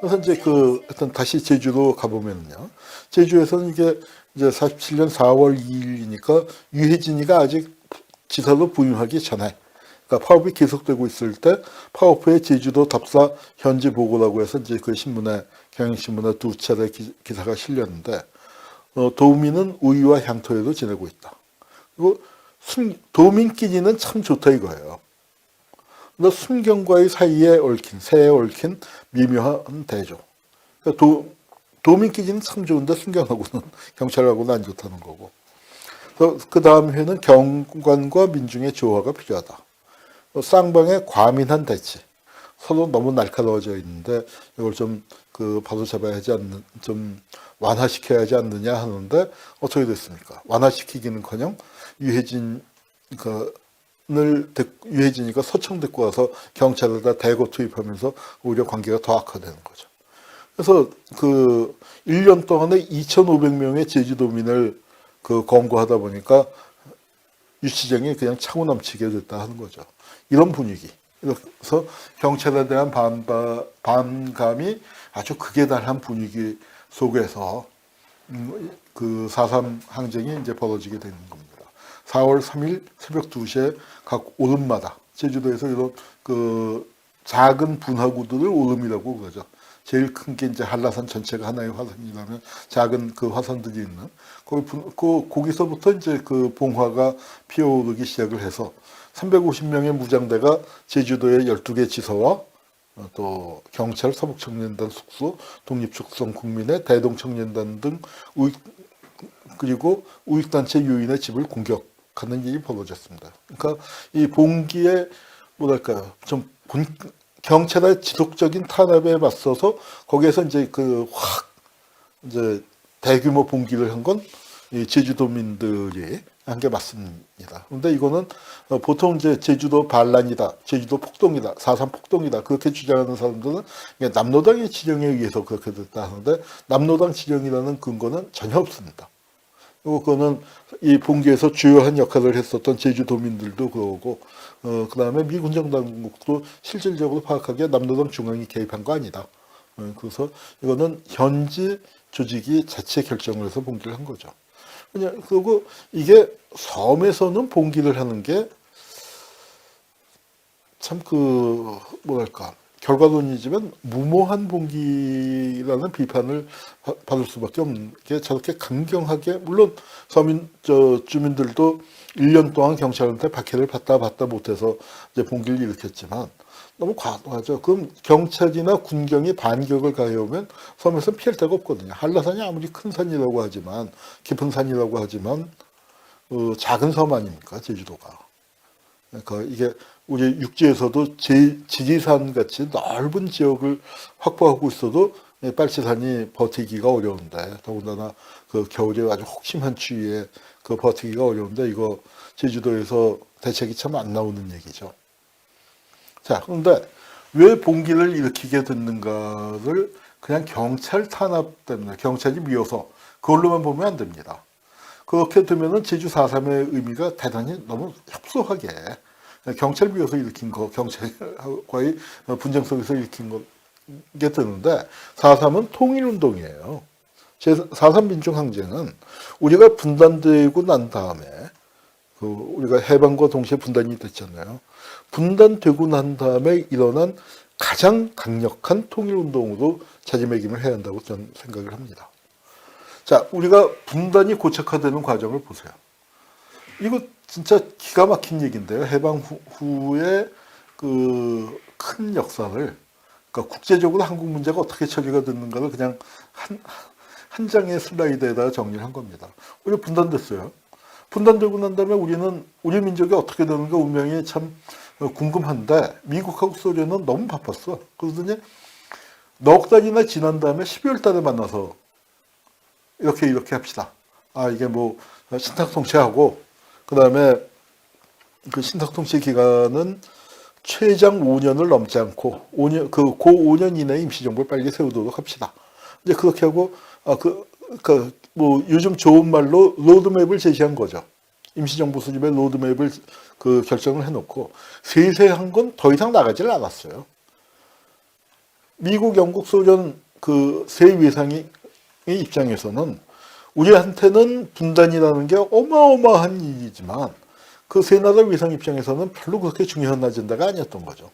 그래서 이제 그 하여튼 다시 제주로 가보면요. 제주에서는 이게 이제 47년 4월 2일이니까 유해진이가 아직 지사로 부임하기 전에 그러니까 파업이 계속되고 있을 때 파업후에 제주도 답사 현지 보고라고 해서 이제 그 신문에 경향신문에 두 차례 기, 기사가 실렸는데 어, 도민은 우유와 향토에도 지내고 있다. 그리고 순, 도민끼리는 참 좋다 이거예요. 근데 순경과의 사이에 얽힌 새에 얽힌 미묘한 대조. 그러니까 도, 도민끼리는 참 좋은데 순경하고는 경찰하고는 안 좋다는 거고. 그 다음 회는 경관과 민중의 조화가 필요하다. 또 쌍방의 과민한 대치. 서로 너무 날카로워져 있는데 이걸 좀 그 바로 잡아야 하지 않는 좀 완화시켜야 하지 않느냐 하는데 어떻게 됐습니까? 완화시키기는커녕 유해진 그를 유해진이가 서청 데리고 와서 경찰에다 대거 투입하면서 오히려 관계가 더 악화되는 거죠. 그래서 그 1년 동안에 2,500명의 제주도민을 그 검거하다 보니까 유치장이 그냥 차고 넘치게 됐다 하는 거죠. 이런 분위기. 그래서 경찰에 대한 반바, 반감이 아주 극에 달한 분위기 속에서 음, 그4.3 항쟁이 이제 벌어지게 되는 겁니다. 4월 3일 새벽 2시에 각 오름마다 제주도에서 이런 그 작은 분화구들을 오름이라고 그러죠. 제일 큰 게 이제 한라산 전체가 하나의 화산이라면 작은 그 화산들이 있는 거기 분, 그 거기서부터 이제 그 봉화가 피어오르기 시작을 해서 350명의 무장대가 제주도의 12개 지서와 어, 또 경찰 서북청년단 숙소, 독립축성 국민의 대동청년단 등 우익 그리고 우익단체 유인의 집을 공격 하는 일이 벌어졌습니다. 그러니까 이 봉기의 뭐랄까요 좀 본, 경찰의 지속적인 탄압에 맞서서 거기에서 이제 그 확 이제 대규모 봉기를 한 건 제주도민들이 한 게 맞습니다. 그런데 이거는 어, 보통 이제 제주도 반란이다, 제주도 폭동이다, 사삼 폭동이다 그렇게 주장하는 사람들은 이게 남로당의 지령에 의해서 그렇게 됐다 하는데 남로당 지령이라는 근거는 전혀 없습니다. 그거는 이 봉기에서 주요한 역할을 했었던 제주도민들도 그러고 어, 그 다음에 미 군 정당국도 실질적으로 파악하기에 남로당 중앙이 개입한 거 아니다. 어, 그래서 이거는 현지 조직이 자체 결정을 해서 봉기를 한 거죠. 그냥 그리고 이게 섬에서는 봉기를 하는 게 참 그 뭐랄까 결과론이지만 무모한 봉기라는 비판을 바- 받을 수밖에 없는 게 저렇게 강경하게 물론 서민 저 주민들도 1년 동안 경찰한테 박해를 받다 받다 못해서 이제 봉기를 일으켰지만 너무 과도하죠. 그럼 경찰이나 군경이 반격을 가해오면 섬에서 피할 데가 없거든요. 한라산이 아무리 큰 산이라고 하지만 깊은 산이라고 하지만 어, 작은 섬 아닙니까 제주도가. 그러니까 이게 우리 육지에서도 제, 지리산 같이 넓은 지역을 확보하고 있어도 이 빨치산이 버티기가 어려운데 더군다나 그 겨울에 아주 혹심한 추위에 그 버티기가 어려운데 이거 제주도에서 대책이 참 안 나오는 얘기죠. 자, 그런데 왜 봉기를 일으키게 됐는가를 그냥 경찰 탄압 때문에 경찰이 미워서 그걸로만 보면 안 됩니다. 그렇게 되면은 제주 4.3의 의미가 대단히 너무 협소하게 경찰 비어서 일으킨 거, 경찰과의 분쟁 속에서 일으킨 거게 되는데 4.3은 통일운동이에요. 제4.3 민중항쟁은 우리가 분단되고 난 다음에 그 우리가 해방과 동시에 분단이 됐잖아요. 분단되고 난 다음에 일어난 가장 강력한 통일운동으로 자리매김을 해야 한다고 저는 생각을 합니다. 자, 우리가 분단이 고착화되는 과정을 보세요. 이거 진짜 기가 막힌 얘기인데요. 해방 후, 후에 그 큰 역사를, 그러니까 국제적으로 한국 문제가 어떻게 처리가 됐는가를 그냥 한, 한 장의 슬라이드에다가 정리를 한 겁니다. 우리 분단됐어요. 분단되고 난 다음에 우리는 우리 민족이 어떻게 되는가 운명이 참 궁금한데 미국하고 소련은 너무 바빴어. 그러더니 넉 달이나 지난 다음에 12월 달에 만나서 이렇게 이렇게 합시다. 아 이게 뭐 신탁 통치하고 그 다음에 그 신탁 통치 기간은 최장 5년을 넘지 않고 5년 그고 5년 이내에 임시정부를 빨리 세우도록 합시다. 이제 그렇게 하고 아그 그 뭐 요즘 좋은 말로 로드맵을 제시한 거죠. 임시정부 수립의 로드맵을 그 결정을 해놓고 세세한 건 더 이상 나가질 않았어요. 미국, 영국, 소련 그 세 위상의 입장에서는 우리한테는 분단이라는 게 어마어마한 일이지만 그 세 나라 위상 입장에서는 별로 그렇게 중요한 아젠다가 아니었던 거죠.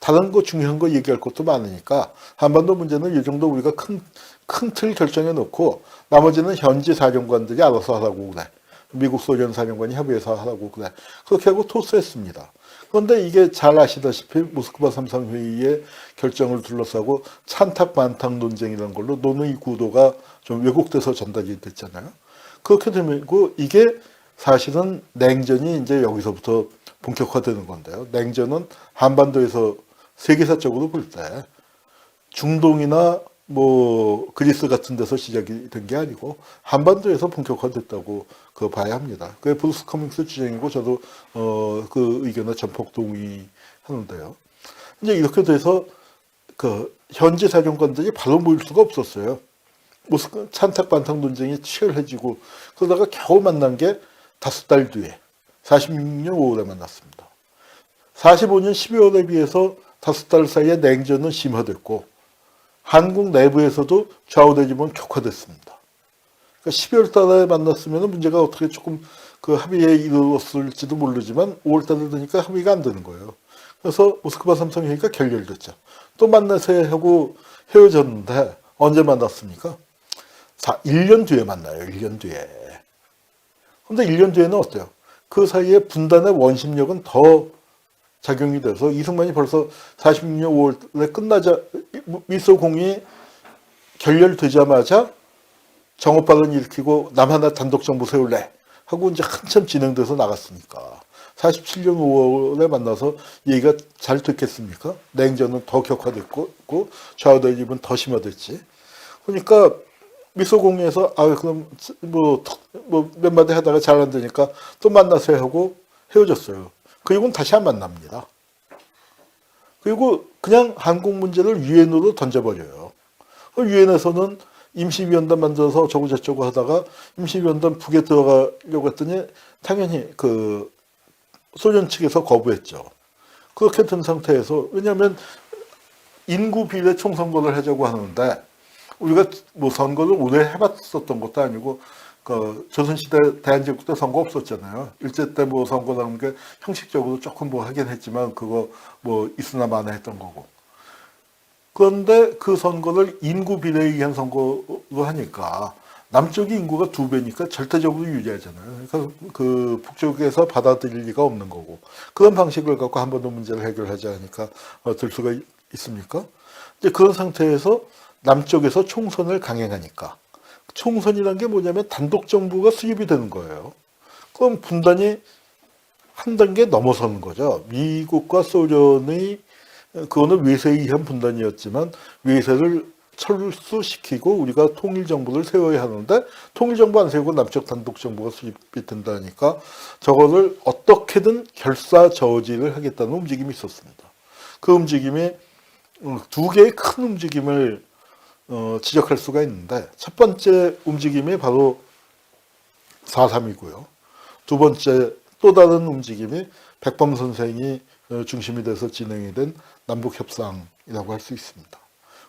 다른 거 중요한 거 얘기할 것도 많으니까 한반도 문제는 이 정도 우리가 큰 큰 틀 결정해 놓고 나머지는 현지 사령관들이 알아서 하라고 그래. 미국 소련 사령관이 협의해서 하라고 그래. 그렇게 하고 토스했습니다. 그런데 이게 잘 아시다시피 모스크바 삼상회의의 결정을 둘러싸고 찬탁 반탁 논쟁이라는 걸로 논의 구도가 좀 왜곡돼서 전달이 됐잖아요. 그렇게 되면 그 이게 사실은 냉전이 이제 여기서부터 본격화되는 건데요. 냉전은 한반도에서 세계사적으로 볼 때 중동이나 뭐 그리스 같은 데서 시작이 된 게 아니고 한반도에서 본격화됐다고 그 봐야 합니다. 그게 브루스 커밍스 주장이고 저도 어 그 의견에 전폭 동의하는데요. 이제 이렇게 돼서 그 현지 사령관들이 바로 모일 수가 없었어요. 모스크 찬탁 반탁 논쟁이 치열해지고 그러다가 겨우 만난 게 다섯 달 뒤에 46년 5월에 만났습니다. 45년 12월에 비해서 다섯 달 사이에 냉전은 심화됐고 한국 내부에서도 좌우 대립은 격화됐습니다. 그러니까 12월 달에 만났으면 문제가 어떻게 조금 그 합의에 이르렀을지도 모르지만 5월 달에 되니까 합의가 안 되는 거예요. 그래서 모스크바 삼성회의가 결렬됐죠. 또 만나서 하고 헤어졌는데 언제 만났습니까? 자, 1년 뒤에 만나요. 1년 뒤에. 근데 1년 뒤에는 어때요? 그 사이에 분단의 원심력은 더 작용이 돼서 이승만이 벌써 46년 5월에 끝나자 미소공이 결렬되자마자 정오발언 일으키고 남 하나 단독 정부 세울래 하고 이제 한참 진행돼서 나갔으니까 47년 5월에 만나서 얘기가 잘 됐겠습니까? 냉전은 더 격화됐고 고 좌우 대립은 더 심화됐지. 그러니까 미소공에서 아 그럼 뭐뭐몇 마디 하다가 잘 안 되니까 또 만나서 하고 헤어졌어요. 그리고는 다시 안 만납니다. 그리고 그냥 한국 문제를 유엔으로 던져버려요. 그 유엔에서는 임시위원단 만들어서 저거 저쩌고 하다가 임시위원단 북에 들어가려고 했더니 당연히 그 소련 측에서 거부했죠. 그렇게 된 상태에서 왜냐하면 인구 비례 총선거를 하자고 하는데 우리가 뭐 선거를 오래 해봤었던 것도 아니고 그 조선시대 대한제국 때 선거 없었잖아요. 일제 때 뭐 선거라는 게 형식적으로 조금 뭐 하긴 했지만 그거 뭐 있으나 마나 했던 거고. 그런데 그 선거를 인구 비례에 의한 선거로 하니까 남쪽이 인구가 두 배니까 절대적으로 유리하잖아요. 그러니까 그 북쪽에서 받아들일 리가 없는 거고 그런 방식을 갖고 한 번도 문제를 해결하지 않으니까 어, 될 수가 있- 있습니까? 이제 그런 상태에서 남쪽에서 총선을 강행하니까 총선이란 게 뭐냐면 단독 정부가 수립이 되는 거예요. 그럼 분단이 한 단계 넘어서는 거죠. 미국과 소련의 그거는 외세에 의한 분단이었지만 외세를 철수시키고 우리가 통일 정부를 세워야 하는데 통일 정부 안 세우고 남쪽 단독 정부가 수립이 된다니까 저거를 어떻게든 결사 저지를 하겠다는 움직임이 있었습니다. 그 움직임이 어, 두 개의 큰 움직임을 어, 지적할 수가 있는데 첫 번째 움직임이 바로 4.3이고요. 두 번째 또 다른 움직임이 백범 선생이 어, 중심이 돼서 진행이 된 남북협상이라고 할 수 있습니다.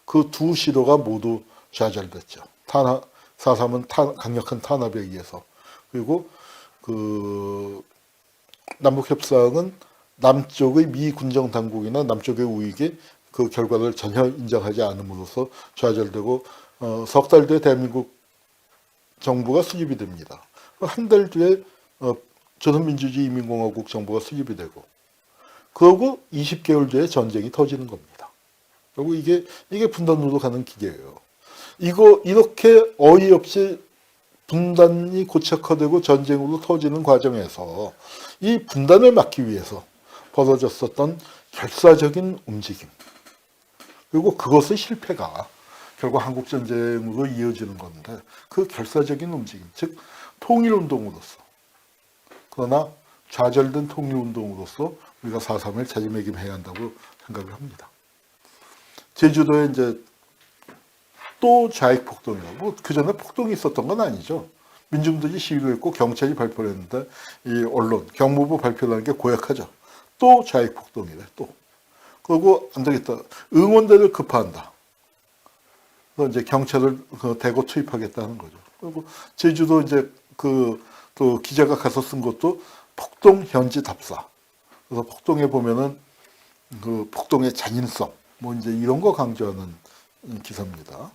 그 두 시도가 모두 좌절됐죠. 탄압, 4.3은 탄, 강력한 탄압에 의해서. 그리고 그 남북협상은 남쪽의 미 군정 당국이나 남쪽의 우익이 그 결과를 전혀 인정하지 않음으로써 좌절되고 어, 석 달 뒤에 대한민국 정부가 수립이 됩니다. 한 달 뒤에 어, 조선민주주의 인민공화국 정부가 수립이 되고 그러고 20개월 뒤에 전쟁이 터지는 겁니다. 그리고 이게 이게 분단으로 가는 기계예요. 이거 이렇게 어이없이 분단이 고착화되고 전쟁으로 터지는 과정에서 이 분단을 막기 위해서 벌어졌었던 결사적인 움직임 그리고 그것의 실패가 결국 한국 전쟁으로 이어지는 건데 그 결사적인 움직임 즉 통일 운동으로서 그러나 좌절된 통일 운동으로서 우리가 4.3을 자리매김해야 한다고 생각을 합니다. 제주도에 이제 또 좌익 폭동이요. 뭐그 전에 폭동이 있었던 건 아니죠. 민중들이 시위를 했고 경찰이 발표를 했는데 이 언론 경무부 발표라는 게 고약하죠. 또 좌익 폭동이래 또. 그리고 안 되겠다. 응원대를 급파한다. 그래서 이제 경찰을 그 대거 투입하겠다는 거죠. 그리고 제주도 이제 그 또 기자가 가서 쓴 것도 폭동 현지 답사. 그래서 폭동에 보면은 그 폭동의 잔인성 뭐 이제 이런 거 강조하는 기사입니다.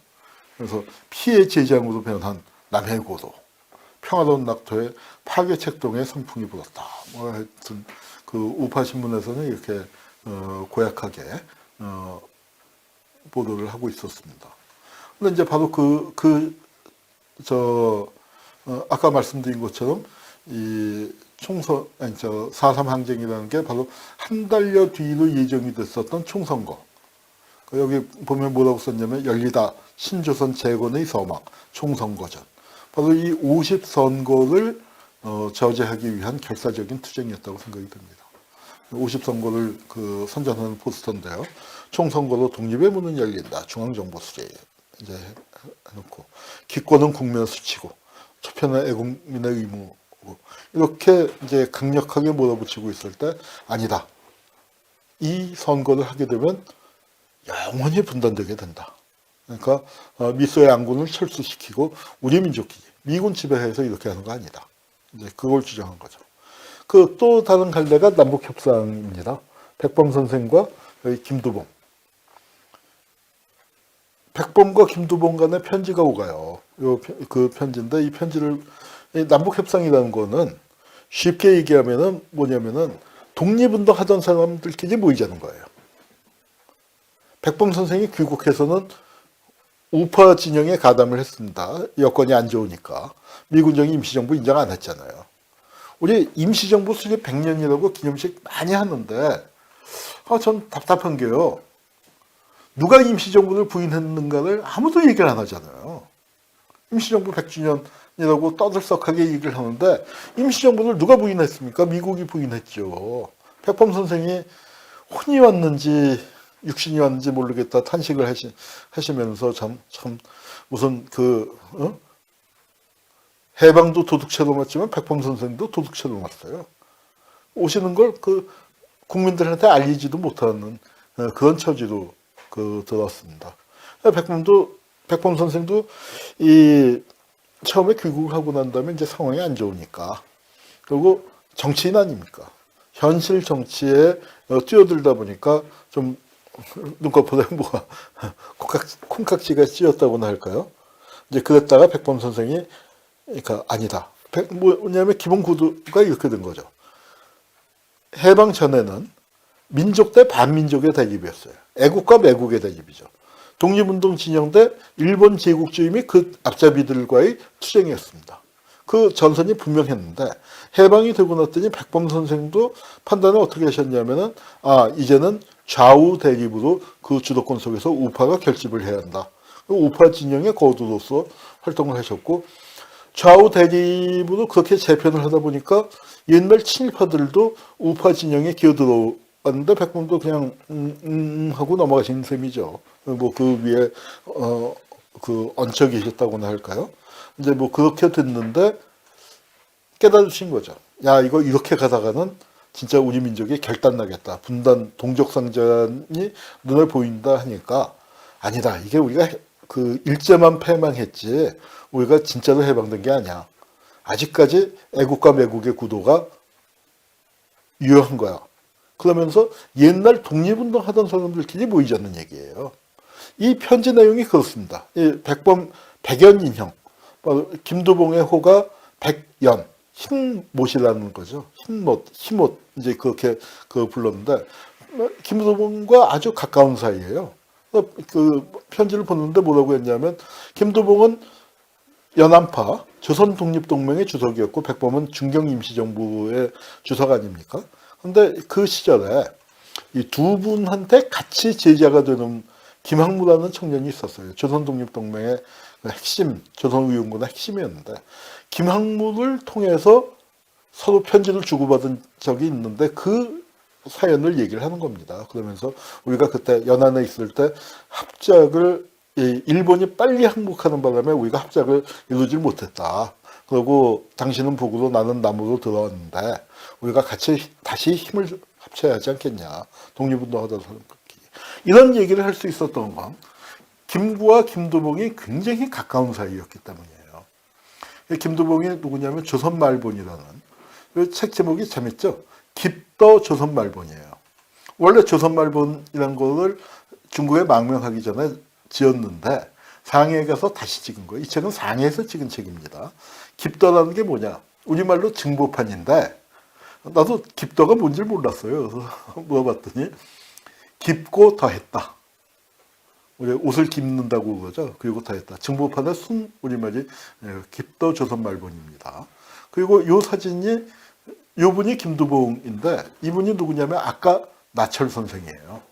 그래서 피해 제장으로 변한 남해 고도, 평화로운 낙토에 파괴 책동의 선풍이 불었다. 뭐 하여튼 그 우파 신문에서는 이렇게 어, 고약하게 어, 보도를 하고 있었습니다. 근데 이제 바로 그, 그, 저, 어, 아까 말씀드린 것처럼 이 총선, 아니, 저, 4.3 항쟁이라는 게 바로 한 달여 뒤로 예정이 됐었던 총선거. 그 여기 보면 뭐라고 썼냐면 열리다 신조선 재건의 서막 총선거전. 바로 이 50선거를 어, 저지하기 위한 결사적인 투쟁이었다고 생각이 듭니다. 50선거를 그 선전하는 포스터인데요. 총선거로 독립의 문은 열린다. 중앙정보수재 이제 해놓고 기권은 국민의 수치고 초편은 애국민의 의무고 이렇게 이제 강력하게 몰아붙이고 있을 때 아니다. 이 선거를 하게 되면 영원히 분단되게 된다. 그러니까 어, 미소의 양군을 철수시키고 우리 민족끼리 미군 지배해서 이렇게 하는 거 아니다. 이제 그걸 주장한 거죠. 그 또 다른 갈래가 남북 협상입니다. 백범 선생과 김두봉. 백범과 김두봉 간에 편지가 오가요. 요 그 편지인데 이 편지를 이 남북 협상이라는 거는 쉽게 얘기하면은 뭐냐면은 독립운동 하던 사람들끼리 모이자는 거예요. 백범 선생이 귀국해서는 우파 진영에 가담을 했습니다. 여건이 안 좋으니까. 미군정이 임시정부 인정 안 했잖아요. 우리 임시정부 수립 100년이라고 기념식 많이 하는데, 아, 전 답답한 게요. 누가 임시정부를 부인했는가를 아무도 얘기를 안 하잖아요. 임시정부 100주년이라고 떠들썩하게 얘기를 하는데, 임시정부를 누가 부인했습니까? 미국이 부인했죠. 백범 선생이 혼이 왔는지, 육신이 왔는지 모르겠다 탄식을 하시, 하시면서 참, 참, 무슨 그, 어? 해방도 도둑채로 맞지만 백범 선생도 도둑채로 맞어요. 오시는 걸 그 국민들한테 알리지도 못하는 어, 그런 처지로 그 들었습니다. 백범도 백범 선생도 이 처음에 귀국을 하고 난 다음에 이제 상황이 안 좋으니까 그리고 정치인 아닙니까? 현실 정치에 어, 뛰어들다 보니까 좀 눈꺼풀에 뭐가 콩깍, 콩깍지가 씌었다고나 할까요? 이제 그랬다가 백범 선생이 그러니까 아니다. 백- 뭐냐면 기본 구도가 이렇게 된 거죠. 해방 전에는 민족 대 반민족의 대립이었어요. 애국과 매국의 대립이죠. 독립운동 진영 대 일본 제국주의 및 그 앞잡이들과의 투쟁이었습니다. 그 전선이 분명했는데 해방이 되고 났더니 백범 선생도 판단을 어떻게 하셨냐면은 아 이제는 좌우 대립으로 그 주도권 속에서 우파가 결집을 해야 한다. 그 우파 진영의 거두로서 활동을 하셨고 좌우 대립으로 그렇게 재편을 하다 보니까 옛날 친일파들도 우파 진영에 기어들어왔는데 백범도 그냥 음, 음 하고 넘어가신 셈이죠. 뭐 그 위에 어 그 얹혀 계셨다고나 할까요? 이제 뭐 그렇게 됐는데 깨달으신 거죠. 야 이거 이렇게 가다가는 진짜 우리 민족이 결단 나겠다. 분단 동족상전이 눈에 보인다 하니까 아니다. 이게 우리가 해- 그 일제만 패망했지 우리가 진짜로 해방된 게 아니야. 아직까지 애국과 매국의 구도가 유효한 거야. 그러면서 옛날 독립운동 하던 사람들끼리 모이자는 얘기예요. 이 편지 내용이 그렇습니다. 이 백범 백연 인형, 바로 김두봉의 호가 백연 흰못이라는 거죠. 흰못, 흰못 이제 그렇게 그 불렀는데 김두봉과 아주 가까운 사이예요. 그 편지를 보는데 뭐라고 했냐면 김두봉은 연안파 조선 독립동맹의 주석이었고 백범은 중경 임시정부의 주석 아닙니까? 근데 그 시절에 이 두 분한테 같이 제자가 되는 김학무라는 청년이 있었어요. 조선 독립동맹의 그 핵심 조선 의용군의 핵심이었는데 김학무를 통해서 서로 편지를 주고받은 적이 있는데 그 사연을 얘기를 하는 겁니다. 그러면서 우리가 그때 연안에 있을 때 합작을 이 일본이 빨리 항복하는 바람에 우리가 합작을 이루지 못했다. 그리고 당신은 북으로 나는 남으로 들어왔는데 우리가 같이 다시 힘을 합쳐야 하지 않겠냐. 독립운동하던 사람 이런 얘기를 할 수 있었던 건 김구와 김두봉이 굉장히 가까운 사이였기 때문이에요. 이 김두봉이 누구냐면 조선말본이라는 그책 제목이 재밌죠. 깊 더 조선말본이에요. 원래 조선말본이라는 거를 중국에 망명하기 전에 지었는데 상해에 가서 다시 찍은 거예요. 이 책은 상해에서 찍은 책입니다. 깊더라는 게 뭐냐? 우리말로 증보판인데 나도 깊더가 뭔지 몰랐어요. 그래서 물어봤더니 깊고 더했다. 우리 옷을 깁는다고 그러죠. 그리고 더했다. 증보판의 순 우리말이 예, 깊더 조선말본입니다. 그리고 요 사진이 요 분이 김두봉인데 이분이 누구냐면 아까 나철 선생이에요.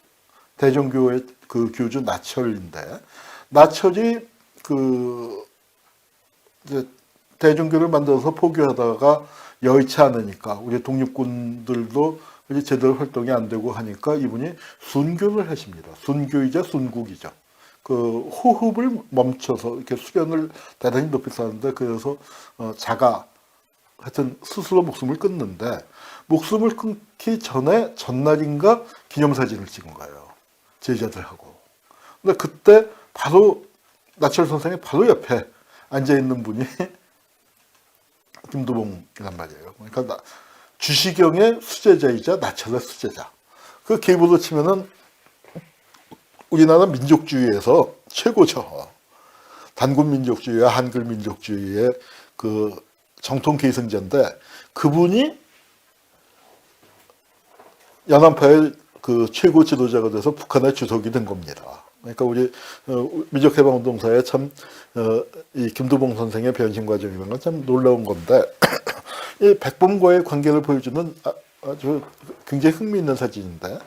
대종교의 그 교주 나철인데 나철이 그 대종교를 만들어서 포교하다가 여의치 않으니까 우리 독립군들도 이제 제대로 활동이 안 되고 하니까 이분이 순교를 하십니다. 순교이자 순국이죠. 그 호흡을 멈춰서 이렇게 수련을 대단히 높이 쌓는데 그래서 어 자가 하여튼 스스로 목숨을 끊는데 목숨을 끊기 전에 전날인가 기념사진을 찍은 거예요. 제자들하고. 근데 그때 바로 나철 선생의 바로 옆에 앉아 있는 분이 김두봉이란 말이에요. 그러니까 나- 주시경의 수제자이자 나철의 수제자. 그 계보로 치면은 우리나라 민족주의에서 최고죠. 단군 민족주의와 한글 민족주의의 그 정통 계승자인데 그분이 연안파의 그 최고 지도자가 돼서 북한의 주석이 된 겁니다. 그러니까 우리 어, 민족해방운동사에 참 어, 이 김두봉 선생의 변신 과정이라는 건 참 놀라운 건데 이 백범과의 관계를 보여주는 아- 아주 굉장히 흥미있는 사진인데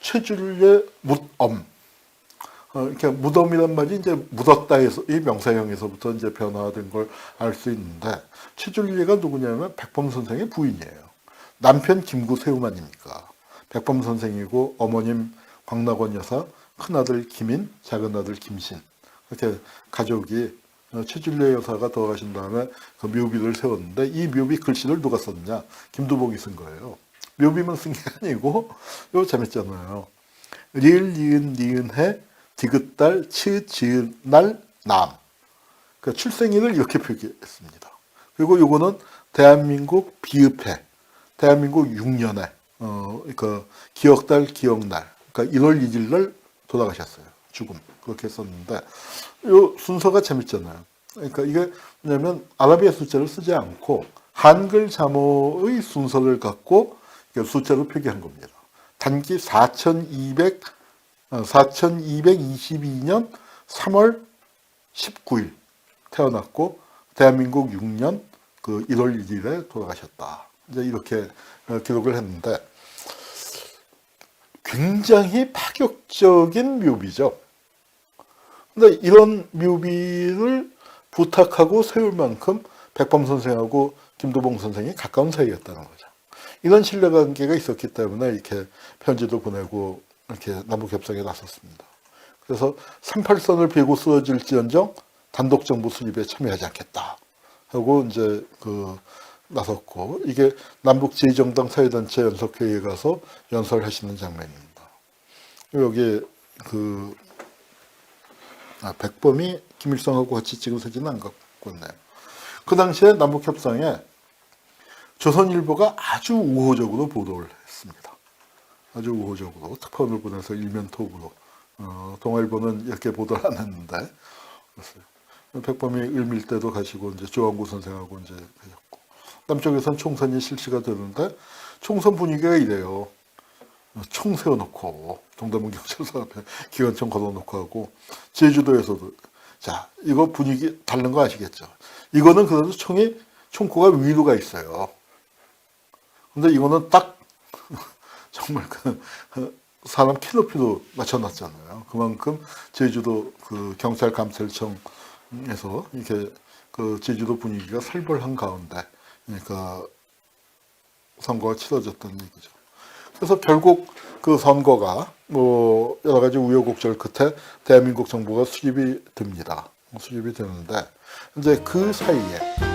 최줄의 묻엄 어, 이렇게 무덤이란 말이 이제 묻었다에서 이 명사형에서부터 이제 변화된 걸 알 수 있는데 최준리가 누구냐면 백범 선생의 부인이에요. 남편 김구 세우만입니까? 백범 선생이고 어머님 광락원 여사, 큰 아들 김인, 작은 아들 김신 이렇게 가족이 어, 최준리 여사가 돌아가신 다음에 그 묘비를 세웠는데 이 묘비 글씨를 누가 썼냐? 김두봉이 쓴 거예요. 묘비만 쓴 게 아니고 이거 재밌잖아요. 리을 니은 니은 해 디귿달 치읓 지은 날 남. 그 출생일을 이렇게 표기했습니다. 그리고 요거는 대한민국 비읍해, 대한민국 6년에 어, 그 기억달 기억날, 그러니까 1월 1일 날 돌아가셨어요. 죽음 그렇게 썼는데 요 순서가 재밌잖아요. 그러니까 이게 뭐냐면 아라비아 숫자를 쓰지 않고 한글 자모의 순서를 갖고 숫자로 표기한 겁니다. 단기 4,200 어, 4222년 3월 19일 태어났고 대한민국 6년 그 1월 1일에 돌아가셨다. 이제 이렇게 어, 기록을 했는데 굉장히 파격적인 묘비죠. 근데 이런 묘비를 부탁하고 세울 만큼 백범 선생하고 김도봉 선생이 가까운 사이였다는 거죠. 이런 신뢰관계가 있었기 때문에 이렇게 편지도 보내고 이렇게 남북 협상에 나섰습니다. 그래서 38선을 베고 쓰러질지언정 단독 정부 수립에 참여하지 않겠다 하고 이제 그 나섰고 이게 남북 제2정당 사회단체 연석회의에 가서 연설하시는 장면입니다. 여기 그 아, 백범이 김일성하고 같이 찍은 사진은 안 갖고 왔네요. 그 당시에 남북 협상에 조선일보가 아주 우호적으로 보도를 했습니다. 아주 우호적으로 특파원을 보내서 일면톡으로 어, 동아일보는 이렇게 보도를 안 했는데 그랬어요. 백범이 을밀 때도 가시고 이제 조항구 선생하고 이제 가셨고 남쪽에선 총선이 실시가 되는데 총선 분위기가 이래요. 어, 총 세워놓고 동대문 경찰서 앞에 기관총 걸어놓고 하고 제주도에서도 자 이거 분위기 다른 거 아시겠죠? 이거는 그래도 총이 총구가 위로 가 있어요. 근데 이거는 딱 정말 그 사람 키 높이도 맞춰놨잖아요. 그만큼 제주도 그 경찰 감찰청에서 이렇게 그 제주도 분위기가 살벌한 가운데 그러니까 선거가 치러졌던 얘기죠. 그래서 결국 그 선거가 뭐 여러 가지 우여곡절 끝에 대한민국 정부가 수립이 됩니다. 수립이 되는데 이제 그 사이에